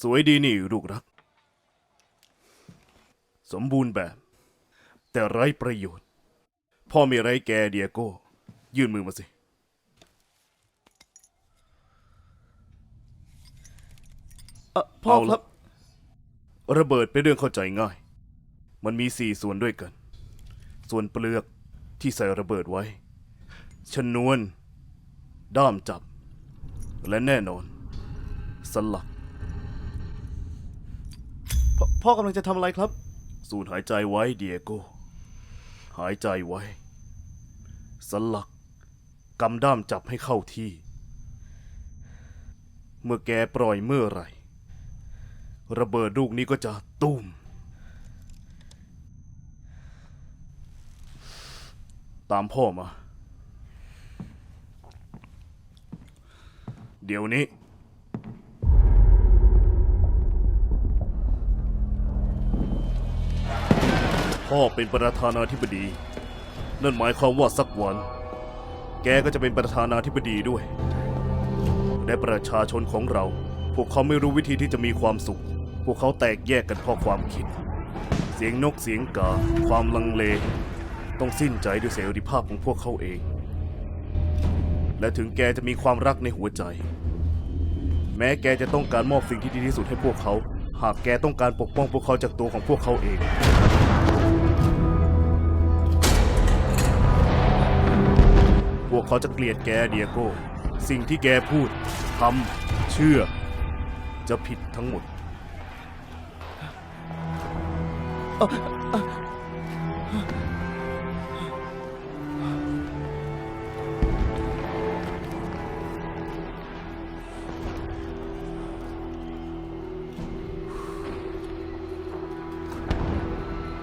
สวยดีนี่ลูกรัก สมบูรณ์แบบ แต่ไร้ประโยชน์ พ่อมีอะไรแกเดียโก้ ยื่นมือมาสิ เออพ่อเอาคละรับ ระเบิดเป็นเรื่องเข้าใจง่าย มันมีสี่ส่วนด้วยกัน ส่วนเปลือกที่ใส่ระเบิดไว้ ชนวน ด้ามจับ และแน่นอน สลัก พ่อกำลังจะทำอะไรครับ สูดหายใจไว้เดียโก้ หายใจไว้ สลักกำด้ามจับให้เข้าที่ เมื่อแกปล่อยเมื่อไหร่ ระเบิดลูกนี้ก็จะตุ้ม ตามพ่อมา เดี๋ยวนี้ พ่อเป็นประธานาธิบดี นั่นหมายความว่าสักวัน แกก็จะเป็นประธานาธิบดีด้วย และประชาชนของเรา พวกเขาไม่รู้วิธีที่จะมีความสุข พวกเขาแตกแยกกันเพราะความคิด เสียงนกเสียงกา ความลังเล ต้องสิ้นใจด้วยเสรีภาพของพวกเขาเอง และถึงแกจะมีความรักในหัวใจ แม้แกจะต้องการมอบสิ่งที่ดีที่สุดให้พวกเขา หากแกต้องการปกป้องพวกเขาจากตัวของพวกเขาเอง พวกเขาจะเกลียดแกเดียโก้ สิ่งที่แกพูดทำเชื่อ จะผิดทั้งหมด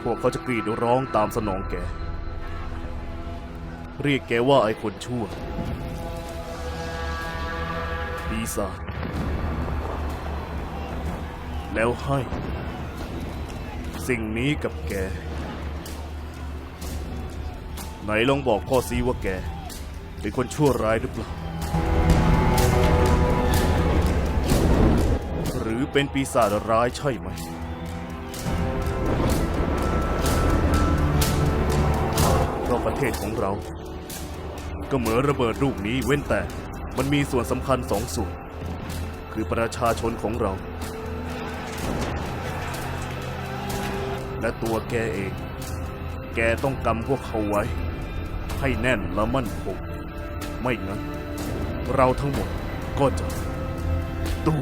พวกเขาจะกรีดร้องตามสนองแก เรียกแกว่าไอ้คนชั่ว ปีศาจ แล้วให้ สิ่งนี้กับแก ไหนลองบอกพ่อซีว่าแก เป็นคนชั่วร้ายหรือเปล่า หรือเป็นปีศาจร้ายใช่ไหม ประเทศของเรา ก็เหมือนระเบิดลูกนี้เว้นแต่มันมีส่วนสำคัญสองส่วน คือประชาชนของเรา และตัวแกเอง แกต้องกำพวกเขาไว้ ให้แน่นและมั่นคงไม่งั้น เราทั้งหมดก็จะตู้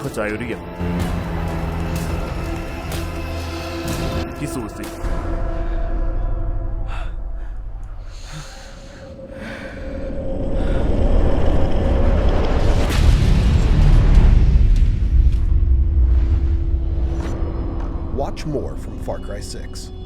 เข้าใจหรือยังพิสูจน์สิ Watch more from Far Cry 6.